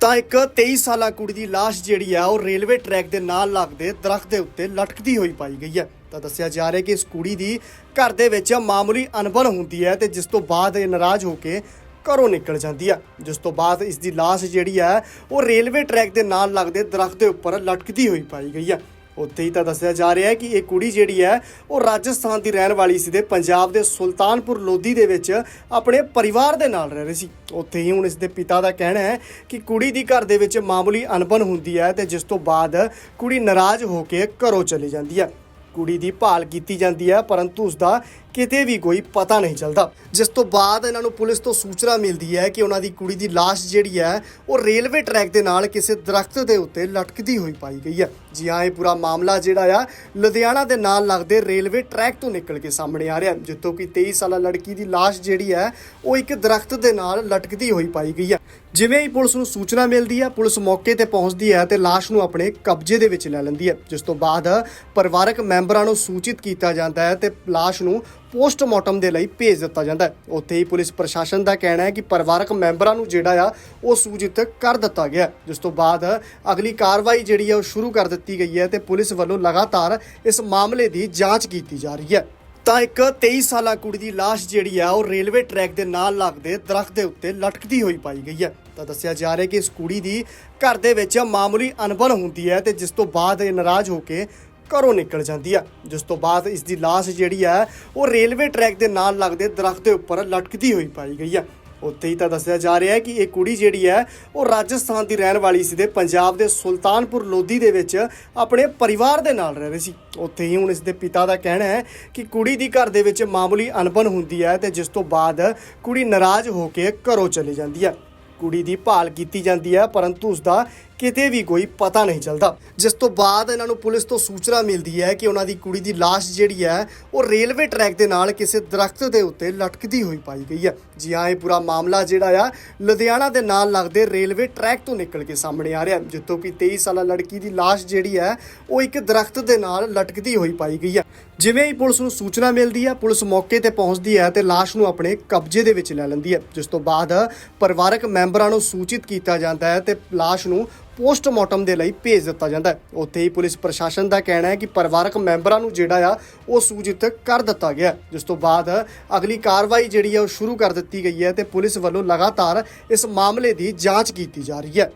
ਤਾਂ ਇੱਕ 23 ਸਾਲਾ ਕੁੜੀ ਦੀ ਲਾਸ਼ ਜਿਹੜੀ ਆ, ਉਹ ਰੇਲਵੇ ਟਰੈਕ ਦੇ ਨਾਲ ਲੱਗਦੇ ਦਰਖਤ ਦੇ ਉੱਤੇ ਲਟਕਦੀ ਹੋਈ ਪਾਈ ਗਈ ਹੈ। ਤਾਂ ਦੱਸਿਆ ਜਾ ਰਿਹਾ ਕਿ ਇਸ ਕੁੜੀ ਦੀ ਘਰ ਦੇ ਵਿੱਚ ਮਾਮੂਲੀ ਅਣਬਣ ਹੁੰਦੀ ਹੈ ਤੇ ਜਿਸ ਤੋਂ ਬਾਅਦ ਇਹ ਨਾਰਾਜ਼ ਹੋ ਕੇ ਘਰੋਂ ਨਿਕਲ ਜਾਂਦੀ ਆ। ਜਿਸ ਤੋਂ ਬਾਅਦ ਇਸ ਦੀ ਲਾਸ਼ ਜਿਹੜੀ ਹੈ ਉਹ ਰੇਲਵੇ ਟਰੈਕ ਦੇ ਨਾਲ ਲੱਗਦੇ ਦਰਖਤ ਦੇ ਉੱਪਰ ਲਟਕਦੀ ਹੋਈ ਪਾਈ ਗਈ ਆ। ਉੱਥੇ ਹੀ ਤਾਂ ਦੱਸਿਆ ਜਾ ਰਿਹਾ ਹੈ ਕਿ ਇਹ ਕੁੜੀ ਜਿਹੜੀ ਹੈ, ਉਹ ਰਾਜਸਥਾਨ ਦੀ ਰਹਿਣ ਵਾਲੀ ਸੀ ਤੇ ਪੰਜਾਬ ਦੇ ਸੁਲਤਾਨਪੁਰ ਲੋਧੀ ਦੇ ਵਿੱਚ ਆਪਣੇ ਪਰਿਵਾਰ ਦੇ ਨਾਲ ਰਹਿ ਰਹੀ ਸੀ। ਉੱਥੇ ਹੀ ਹੁਣ ਇਸ ਦੇ ਪਿਤਾ ਦਾ ਕਹਿਣਾ ਹੈ ਕਿ ਕੁੜੀ ਦੀ ਘਰ ਦੇ ਵਿੱਚ ਮਾਮੂਲੀ ਅਣਬਣ ਹੁੰਦੀ ਹੈ ਤੇ ਜਿਸ ਤੋਂ ਬਾਅਦ ਕੁੜੀ ਨਾਰਾਜ਼ ਹੋ ਕੇ ਘਰੋਂ ਚਲੀ ਜਾਂਦੀ ਹੈ। ਕੁੜੀ ਦੀ ਭਾਲ ਕੀਤੀ ਜਾਂਦੀ ਹੈ, ਪਰੰਤੂ ਉਸ ਦਾ ਕਿਤੇ ਵੀ ਕੋਈ ਪਤਾ ਨਹੀਂ ਚੱਲਦਾ। ਜਿਸ ਤੋਂ ਬਾਅਦ ਇਹਨਾਂ ਨੂੰ ਪੁਲਿਸ ਤੋਂ ਸੂਚਨਾ ਮਿਲਦੀ ਹੈ ਕਿ ਉਹਨਾਂ ਦੀ ਕੁੜੀ ਦੀ ਲਾਸ਼ ਜਿਹੜੀ ਹੈ, ਉਹ ਰੇਲਵੇ ਟਰੈਕ ਦੇ ਨਾਲ ਕਿਸੇ ਦਰਖਤ ਦੇ ਉੱਤੇ ਲਟਕਦੀ ਹੋਈ ਪਾਈ ਗਈ ਹੈ। ਜੀ ਹਾਂ, ਇਹ ਪੂਰਾ ਮਾਮਲਾ ਜਿਹੜਾ ਆ, ਲੁਧਿਆਣਾ ਦੇ ਨਾਲ ਲੱਗਦੇ ਰੇਲਵੇ ਟਰੈਕ ਤੋਂ ਨਿਕਲ ਕੇ ਸਾਹਮਣੇ ਆ ਰਿਹਾ ਜਿੱਥੋਂ ਕਿ 23 ਸਾਲਾ ਲੜਕੀ ਦੀ ਲਾਸ਼ ਜਿਹੜੀ ਹੈ, ਉਹ ਇੱਕ ਦਰਖਤ ਦੇ ਨਾਲ ਲਟਕਦੀ ਹੋਈ ਪਾਈ ਗਈ ਹੈ। ਜਿਵੇਂ ਹੀ ਪੁਲਿਸ ਨੂੰ ਸੂਚਨਾ ਮਿਲਦੀ ਹੈ, ਪੁਲਿਸ ਮੌਕੇ ਤੇ ਪਹੁੰਚਦੀ ਹੈ ਤੇ ਲਾਸ਼ ਨੂੰ ਆਪਣੇ ਕਬਜ਼ੇ ਦੇ ਵਿੱਚ ਲੈ ਲੈਂਦੀ ਹੈ। ਜਿਸ ਤੋਂ ਬਾਅਦ ਪਰਿਵਾਰਕ ਮੈਂਬਰਾਂ ਨੂੰ ਸੂਚਿਤ ਕੀਤਾ ਜਾਂਦਾ ਹੈ ਤੇ ਲਾਸ਼ ਨੂੰ ਪੋਸਟਮਾਰਟਮ ਦੇ ਲਈ ਭੇਜ ਦਿੱਤਾ ਜਾਂਦਾ ਹੈ। ਉੱਥੇ ਹੀ ਪੁਲਿਸ ਪ੍ਰਸ਼ਾਸਨ ਦਾ ਕਹਿਣਾ ਹੈ ਕਿ ਪਰਿਵਾਰਕ ਮੈਂਬਰਾਂ ਨੂੰ ਜਿਹੜਾ ਆ, ਉਹ ਸੂਚਿਤ ਕਰ ਦਿੱਤਾ ਗਿਆ ਜਿਸ ਤੋਂ ਬਾਅਦ ਅਗਲੀ ਕਾਰਵਾਈ ਜਿਹੜੀ ਹੈ ਉਹ ਸ਼ੁਰੂ ਕਰ ਦਿੱਤੀ ਗਈ ਹੈ ਤੇ ਪੁਲਿਸ ਵੱਲੋਂ ਲਗਾਤਾਰ ਇਸ ਮਾਮਲੇ ਦੀ ਜਾਂਚ ਕੀਤੀ ਜਾ ਰਹੀ ਹੈ। ਤਾਂ ਇੱਕ 23 ਸਾਲਾ ਕੁੜੀ ਦੀ ਲਾਸ਼ ਜਿਹੜੀ ਆ, ਉਹ ਰੇਲਵੇ ਟਰੈਕ ਦੇ ਨਾਲ ਲੱਗਦੇ ਦਰਖਤ ਦੇ ਉੱਤੇ ਲਟਕਦੀ ਹੋਈ ਪਾਈ ਗਈ ਹੈ। ਤਾਂ ਦੱਸਿਆ ਜਾ ਰਿਹਾ ਕਿ ਇਸ ਕੁੜੀ ਦੀ ਘਰ ਦੇ ਵਿੱਚ ਮਾਮੂਲੀ ਅਣਬਣ ਹੁੰਦੀ ਹੈ ਤੇ ਜਿਸ ਤੋਂ ਬਾਅਦ ਇਹ ਨਾਰਾਜ਼ ਹੋ ਕੇ ਘਰੋਂ ਨਿਕਲ ਜਾਂਦੀ ਆ। ਜਿਸ ਤੋਂ ਬਾਅਦ ਇਸ ਦੀ ਲਾਸ਼ ਜਿਹੜੀ ਆ, ਉਹ ਰੇਲਵੇ ਟਰੈਕ ਦੇ ਨਾਲ ਲੱਗਦੇ ਦਰਖਤ ਦੇ ਉੱਪਰ ਲਟਕਦੀ ਹੋਈ ਪਾਈ ਗਈ ਆ। ਉੱਥੇ ਹੀ ਤਾਂ ਦੱਸਿਆ ਜਾ ਰਿਹਾ ਹੈ ਕਿ ਇਹ ਕੁੜੀ ਜਿਹੜੀ ਹੈ, ਉਹ ਰਾਜਸਥਾਨ ਦੀ ਰਹਿਣ ਵਾਲੀ ਸੀ ਤੇ ਪੰਜਾਬ ਦੇ ਸੁਲਤਾਨਪੁਰ ਲੋਧੀ ਦੇ ਵਿੱਚ ਆਪਣੇ ਪਰਿਵਾਰ ਦੇ ਨਾਲ ਰਹਿ ਰਹੀ ਸੀ। ਉੱਥੇ ਹੀ ਹੁਣ ਇਸ ਦੇ ਪਿਤਾ ਦਾ ਕਹਿਣਾ ਹੈ ਕਿ ਕੁੜੀ ਦੀ ਘਰ ਦੇ ਵਿੱਚ ਮਾਮੂਲੀ ਅਣਬਣ ਹੁੰਦੀ ਹੈ ਤੇ ਜਿਸ ਤੋਂ ਬਾਅਦ ਕੁੜੀ ਨਾਰਾਜ਼ ਹੋ ਕੇ ਘਰੋਂ ਚਲੀ ਜਾਂਦੀ ਹੈ ਕੁੜੀ ਦੀ ਭਾਲ ਕੀਤੀ ਜਾਂਦੀ ਹੈ, ਪਰੰਤੂ ਉਸ ਦਾ ਕਿਤੇ ਵੀ ਕੋਈ ਪਤਾ ਨਹੀਂ ਚੱਲਦਾ। ਜਿਸ ਤੋਂ ਬਾਅਦ ਇਹਨਾਂ ਨੂੰ ਪੁਲਿਸ ਤੋਂ ਸੂਚਨਾ ਮਿਲਦੀ ਹੈ ਕਿ ਉਹਨਾਂ ਦੀ ਕੁੜੀ ਦੀ ਲਾਸ਼ ਜਿਹੜੀ ਹੈ, ਉਹ ਰੇਲਵੇ ਟਰੈਕ ਦੇ ਨਾਲ ਕਿਸੇ ਦਰਖਤ ਦੇ ਉੱਤੇ ਲਟਕਦੀ ਹੋਈ ਪਾਈ ਗਈ ਹੈ। ਜੀ ਹਾਂ, ਇਹ ਪੂਰਾ ਮਾਮਲਾ ਜਿਹੜਾ ਆ, ਲੁਧਿਆਣਾ ਦੇ ਨਾਲ ਲੱਗਦੇ ਰੇਲਵੇ ਟਰੈਕ ਤੋਂ ਨਿਕਲ ਕੇ ਸਾਹਮਣੇ ਆ ਰਿਹਾ ਜਿੱਥੋਂ ਕਿ 23 ਸਾਲਾ ਲੜਕੀ ਦੀ ਲਾਸ਼ ਜਿਹੜੀ ਹੈ, ਉਹ ਇੱਕ ਦਰਖਤ ਦੇ ਨਾਲ ਲਟਕਦੀ ਹੋਈ ਪਾਈ ਗਈ ਹੈ। ਜਿਵੇਂ ਹੀ ਪੁਲਿਸ ਨੂੰ ਸੂਚਨਾ ਮਿਲਦੀ ਹੈ ਪੁਲਿਸ ਮੌਕੇ ਤੇ ਪਹੁੰਚਦੀ ਹੈ ਤੇ ਲਾਸ਼ ਨੂੰ ਆਪਣੇ ਕਬਜ਼ੇ ਦੇ ਵਿੱਚ ਲੈ ਲੈਂਦੀ ਹੈ ਜਿਸ ਤੋਂ ਬਾਅਦ ਪਰਿਵਾਰਕ ਮੈਂਬਰਾਂ ਨੂੰ ਸੂਚਿਤ ਕੀਤਾ ਜਾਂਦਾ ਹੈ ਤੇ ਲਾਸ਼ ਨੂੰ ਪੋਸਟਮਾਰਟਮ ਦੇ ਲਈ ਭੇਜ ਦਿੱਤਾ ਜਾਂਦਾ ਹੈ। ਉੱਥੇ ਹੀ ਪੁਲਿਸ ਪ੍ਰਸ਼ਾਸਨ ਦਾ ਕਹਿਣਾ ਹੈ ਕਿ ਪਰਿਵਾਰਕ ਮੈਂਬਰਾਂ ਨੂੰ ਜਿਹੜਾ ਆ, ਉਹ ਸੂਚਿਤ ਕਰ ਦਿੱਤਾ ਗਿਆ ਜਿਸ ਤੋਂ ਬਾਅਦ ਅਗਲੀ ਕਾਰਵਾਈ ਜਿਹੜੀ ਹੈ ਉਹ ਸ਼ੁਰੂ ਕਰ ਦਿੱਤੀ ਗਈ ਹੈ ਤੇ ਪੁਲਿਸ ਵੱਲੋਂ ਲਗਾਤਾਰ ਇਸ ਮਾਮਲੇ ਦੀ ਜਾਂਚ ਕੀਤੀ ਜਾ ਰਹੀ ਹੈ।